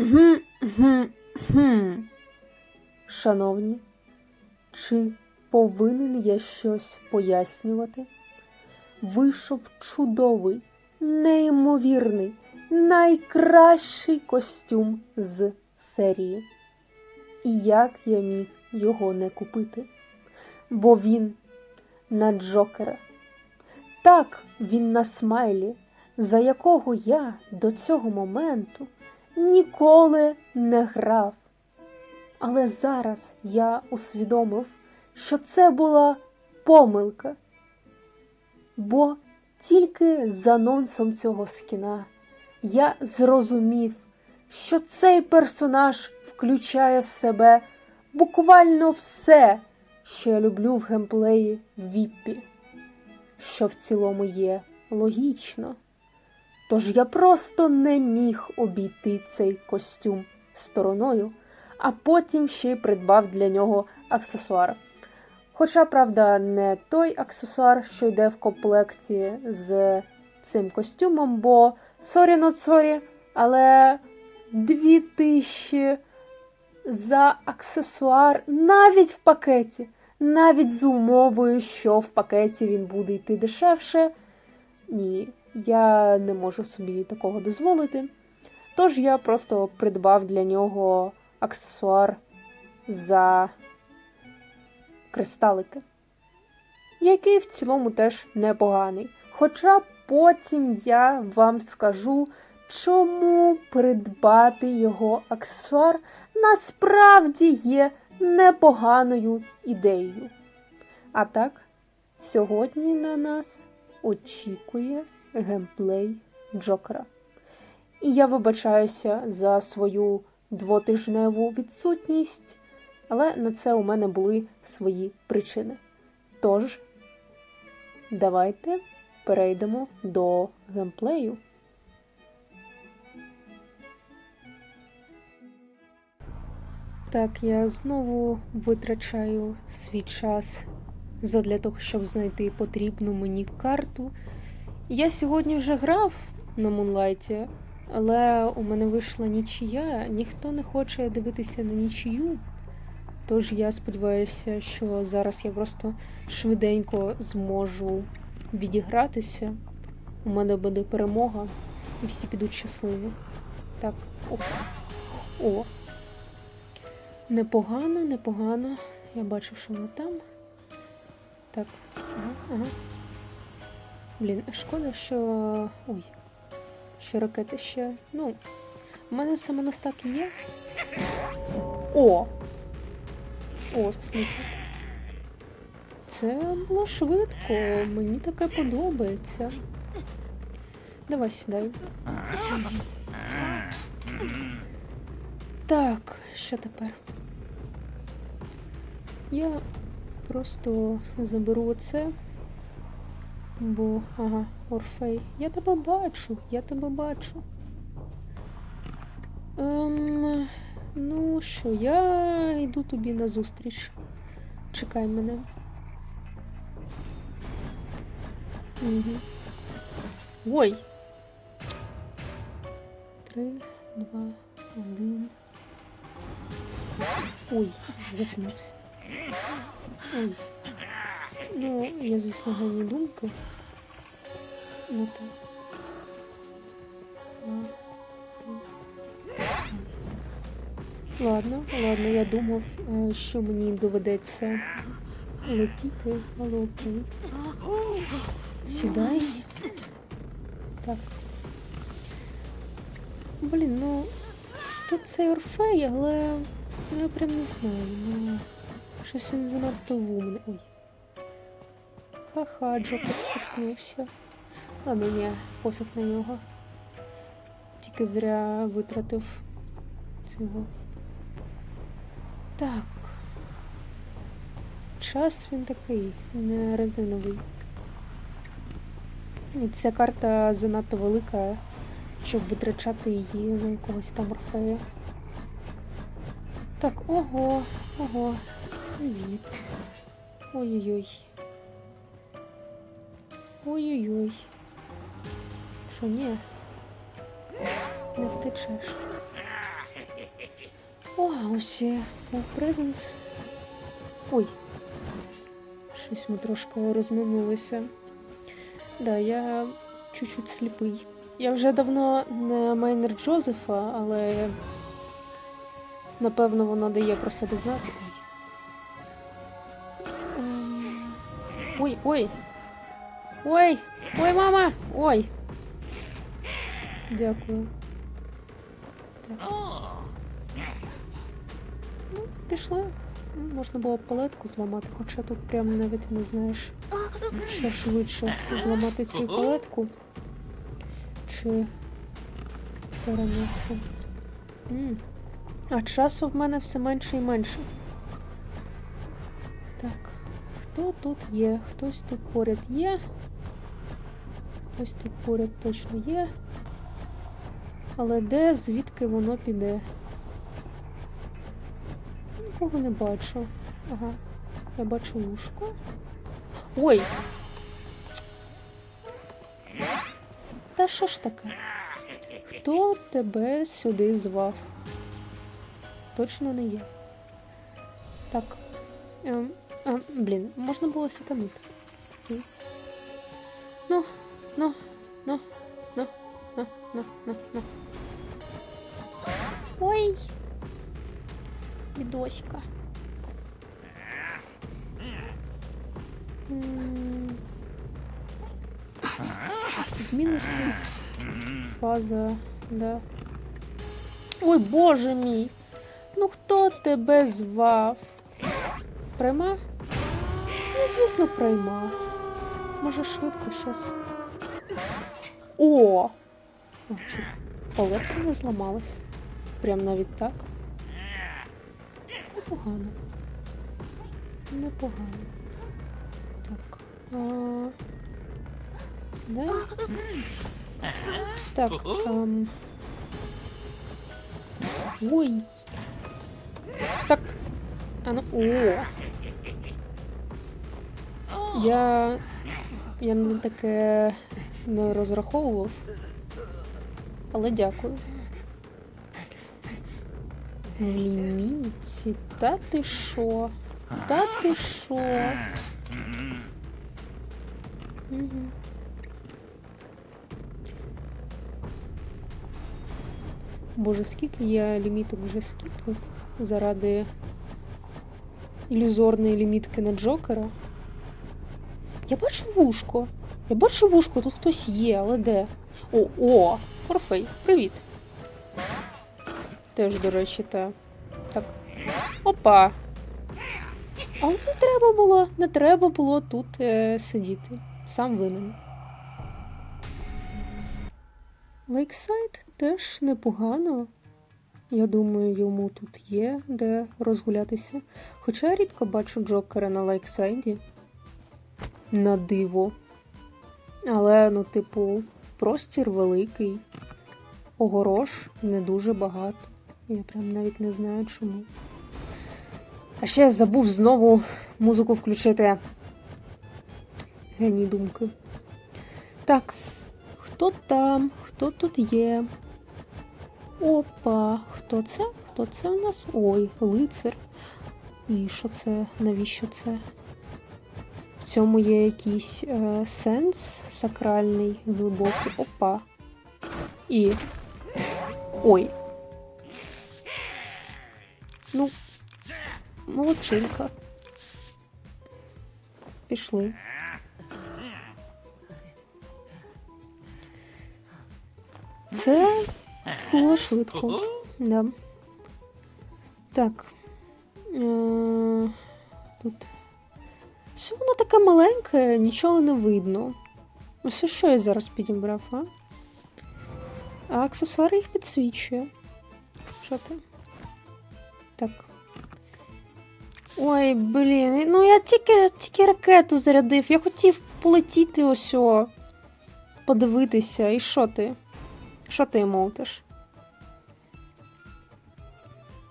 Гм-гм-гм. Шановні, чи повинен я щось пояснювати? Вийшов чудовий, неймовірний, найкращий костюм з серії. І як я міг його не купити? Бо він на Джокера. Так, він на смайлі, за якого я до цього моменту ніколи не грав. Але зараз я усвідомив, що це була помилка. Бо тільки з анонсом цього скіна я зрозумів, що цей персонаж включає в себе буквально все, що я люблю в геймплеї Віппі, що в цілому є логічно. Тож я просто не міг обійти цей костюм стороною, а потім ще й придбав для нього аксесуар. Хоча, правда, не той аксесуар, що йде в комплекті з цим костюмом, бо sorry not sorry, але 2000 за аксесуар навіть в пакеті, навіть з умовою, що в пакеті він буде йти дешевше. Ні, я не можу собі такого дозволити. Тож я просто придбав для нього аксесуар за кристалики, який в цілому теж непоганий. Хоча потім я вам скажу, чому придбати його аксесуар насправді є непоганою ідеєю. А так, сьогодні на нас очікує геймплей Джокера. І я вибачаюся за свою двотижневу відсутність, але на це у мене були свої причини. Тож, давайте перейдемо до геймплею. Так, я знову витрачаю свій час задля того, щоб знайти потрібну мені карту. Я сьогодні вже грав на Мунлайті, але у мене вийшла нічия. Ніхто не хоче дивитися на нічию. Тож я сподіваюся, що зараз я просто швиденько зможу відігратися. У мене буде перемога, і всі підуть щасливі. Так, оп. О. Непогано, непогано. Я бачив, що вона там. Так, ага, ага. Блін, шкода, що. Ой. Що ракети ще. Ну, у мене саме настак є. О! О, слухайте. Це було швидко. Мені таке подобається. Давай сідай. Так, що тепер? Я просто заберу оце. Бо, ага, Орфей, я тебе бачу, я тебе бачу. Ем, ну що, я йду тобі на зустріч. Чекай мене. Угу. Ой. Три, два, один. Ой, запнувся. Ой. Ну, я, звісно, гані думки. Ну так. Ладно, ладно, я думав, е, що мені доведеться летіти, але окей. Сідай. Так. Блін, ну тут цей Орфей, але я прям не знаю. Ну, щось він занадто вумний. Ой. Ха-ха, Джокер споткнувся. Ладно, ні, пофіг на нього. Тільки зря витратив цього. Так. Час він такий, не резиновий. І ця карта занадто велика, щоб витрачати її на якогось там орфея. Так, ого, ого, привіт. Ой-ой-ой. Ой-ой-ой. Що ні? Не втечеш. О, ось презенс. Ой. Щось ми трошки розминулися. Да, я чуть-чуть сліпий. Я вже давно не майнер Джозефа, але напевно воно дає про себе знати. Ем, Ой, ой. Ой, ой, мама! Ой. Дякую. Так. Ну, пішли. Ну, Можна було б палетку зламати, хоча тут прям навіть не знаєш, що швидше зламати цю палетку. Чи перенести. А часу в мене все менше і менше. Так, хто тут є? Хтось тут поряд є. Хтось тут поряд точно є. Але де, звідки воно піде? Нікого не бачу. Ага. Я бачу лужку. Ой! Та що ж таке? Хто тебе сюди звав? Точно не я. Так. Ем, а, блін, можна було фітанути. Ну, ну, ну, ну, ну, ну. Ой! Бідоська. М. Фаза, да. Ой, боже мій! Ну хто тебе звав? Прийма? Ну, звісно, прийма. Може, швидко щас. О! А, Палетка не зламалась. Прям навіть так. Непогано. Непогано. Так. А... Сюди. Так. Ем... Ой. Так. А ну. О. Я. Я на таке не розраховував. Але дякую. В ліміті. Та ти що? Та ти що? Угу. Боже, скільки я ліміток вже скіпнув заради ілюзорної лімітки на Джокера. Я бачу вушко. Я бачу вушко, тут хтось є, але де? О, о! Орфей, привіт. Теж, до речі, та. Так. Опа! Але не треба було, не треба було тут е, сидіти. Сам винен. Лейксайд теж непогано. Я думаю, йому тут є де розгулятися. Хоча я рідко бачу Джокера на лайксайді. На диво. Але, ну, типу, простір великий. Огорош не дуже багато. Я прям навіть не знаю чому. А ще я забув знову музику включити. Геній думки. Так, хто там? Хто тут є? Опа, хто це? Хто це у нас? Ой, лицар. І що це? Навіщо це? Цьому є якийсь е, сенс сакральний, глибокий. Опа. І. Ой. Ну, молодчинка. Пішли. Це було швидко. Да. Так. Е, Тут. Все воно таке маленьке, нічого не видно. Ось що я зараз підібрав, а? А аксесуари їх підсвічує. Що там? Так. Ой, блін, ну я тільки, тільки ракету зарядив. Я хотів полетіти ось. о, Подивитися. І що ти? Що ти молтиш?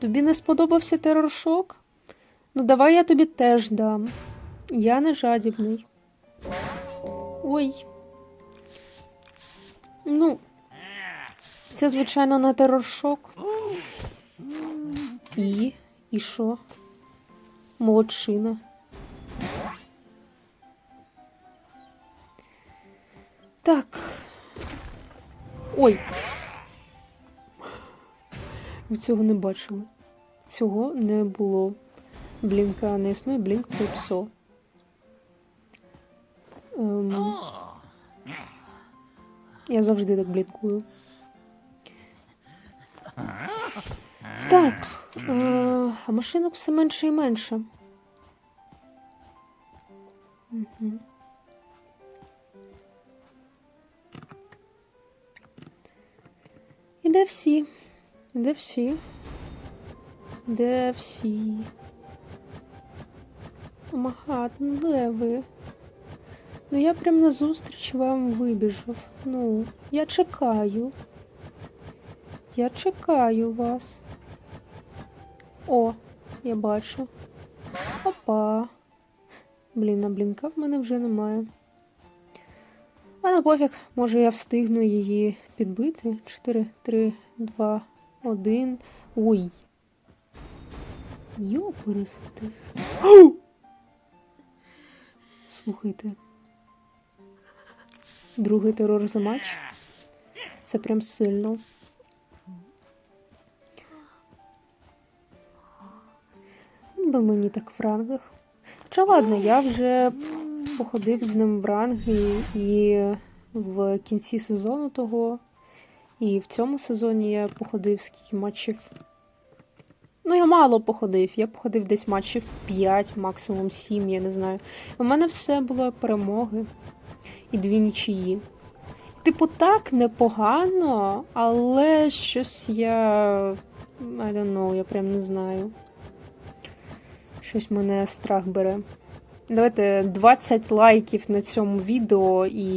Тобі не сподобався тероршок? Ну, давай я тобі теж дам. Я не жадібний. Ой. Ну, це, звичайно, не тероршок. І. І що? Молодчина. Так. Ой. Ви цього не бачили. Цього не було. Блінка не існує, блінк це псо. Ем, я завжди так блінкую. Так. Е, а машинок все менше і менше. Угу. І де всі? Де всі? Де всі? Омагат, ну де ви? Ну я прям на зустріч вам вибіжав. Ну, я чекаю. Я чекаю вас. О, я бачу. Опа. Блін, а блінка в мене вже немає. А на пофіг, може я встигну її підбити. 4, 3, 2, 1. Ой. Йоперести. Слухайте. Другий терор за матч. Це прям сильно. Ну, Би мені так в рангах. Хоча ладно, я вже походив з ним в ранги і в кінці сезону того. І в цьому сезоні я походив скільки матчів. Ну, я мало походив. Я походив десь матчів 5, максимум 7, я не знаю. У мене все було перемоги і дві нічиї. Типу, так непогано, але щось я. I don't know, я прям не знаю. Щось мене страх бере. Давайте 20 лайків на цьому відео, і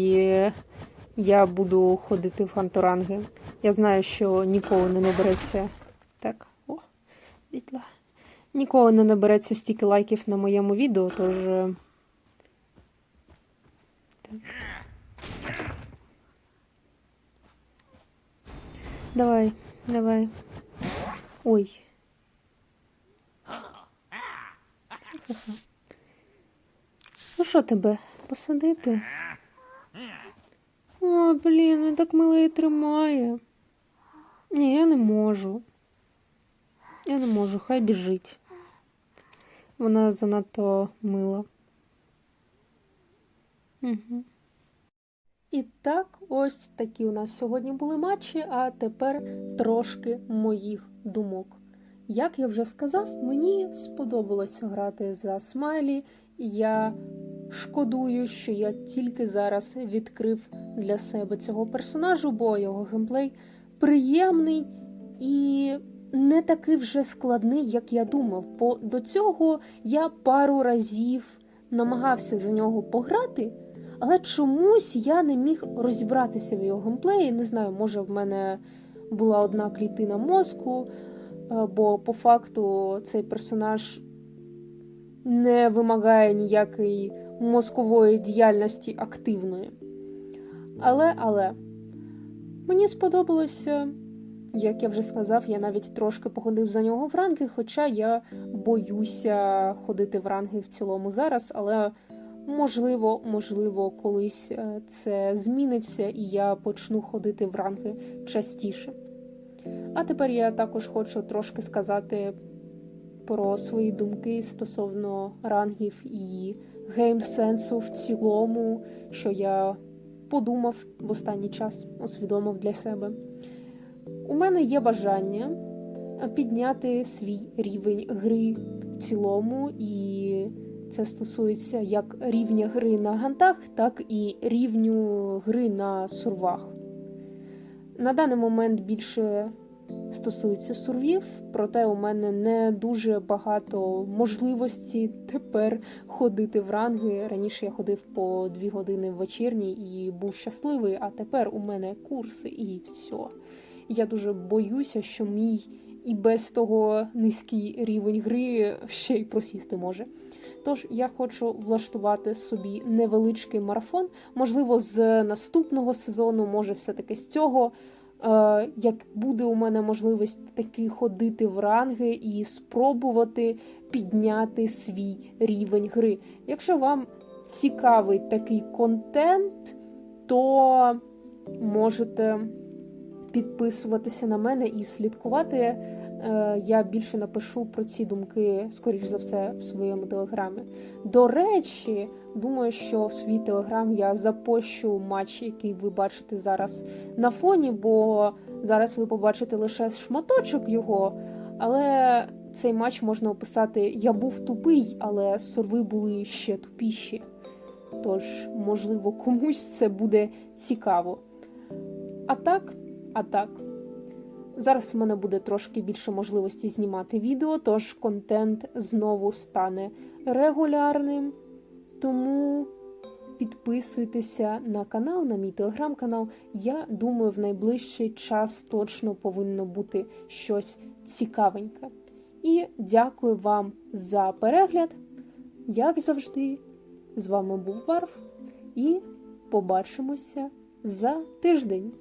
я буду ходити в антуранги. Я знаю, що ніколи не набереться. Так, о. Ніколи не набереться стільки лайків на моєму відео, тож. е, Так. Давай, давай. Ой. Ну що тебе, посадити? О, блін, він так мило її тримає. Ні, я не можу. Я не можу, хай біжить. Вона занадто мила. Угу. І так, ось такі у нас сьогодні були матчі, а тепер трошки моїх думок. Як я вже сказав, мені сподобалося грати за Смайлі. Я шкодую, що я тільки зараз відкрив для себе цього персонажу, бо його геймплей приємний і не такий вже складний, як я думав. Бо до цього я пару разів намагався за нього пограти. Але чомусь я не міг розібратися в його геймплеї. Не знаю, може в мене була одна клітина мозку, бо по факту цей персонаж не вимагає ніякої мозкової діяльності активної. Але, але мені сподобалося, як я вже сказав, я навіть трошки походив за нього в ранги, хоча я боюся ходити в ранги в цілому зараз, але можливо, можливо, колись е, це зміниться і я почну ходити в ранги частіше. А тепер я також хочу трошки сказати про свої думки стосовно рангів і гейм-сенсу в цілому, що я подумав в останній час, усвідомив для себе. У мене є бажання підняти свій рівень гри в цілому, і це стосується як рівня гри на гантах, так і рівню гри на сурвах. На даний момент більше стосується сурвів, проте у мене не дуже багато можливості тепер ходити в ранги. Раніше я ходив по дві години в вечірній і був щасливий, а тепер у мене курси і все. Я дуже боюся, що мій і без того низький рівень гри ще й просісти може. Тож я хочу влаштувати собі невеличкий марафон. Можливо, з наступного сезону, може, все-таки з цього Е, як буде у мене можливість таки ходити в ранги і спробувати підняти свій рівень гри. Якщо вам цікавий такий контент, то можете підписуватися на мене і слідкувати. Е, Я більше напишу про ці думки, скоріш за все, в своєму телеграмі. До речі, думаю, що в свій телеграм я запощу матч, який ви бачите зараз на фоні, бо зараз ви побачите лише шматочок його. Але цей матч можна описати: я був тупий, але сорви були ще тупіші. Тож, можливо, комусь це буде цікаво. А так, а так. Зараз у мене буде трошки більше можливості знімати відео, тож контент знову стане регулярним. Тому підписуйтеся на канал, на мій телеграм-канал. Я думаю, в найближчий час точно повинно бути щось цікавеньке. І дякую вам за перегляд. Як завжди, з вами був Варф, і побачимося за тиждень.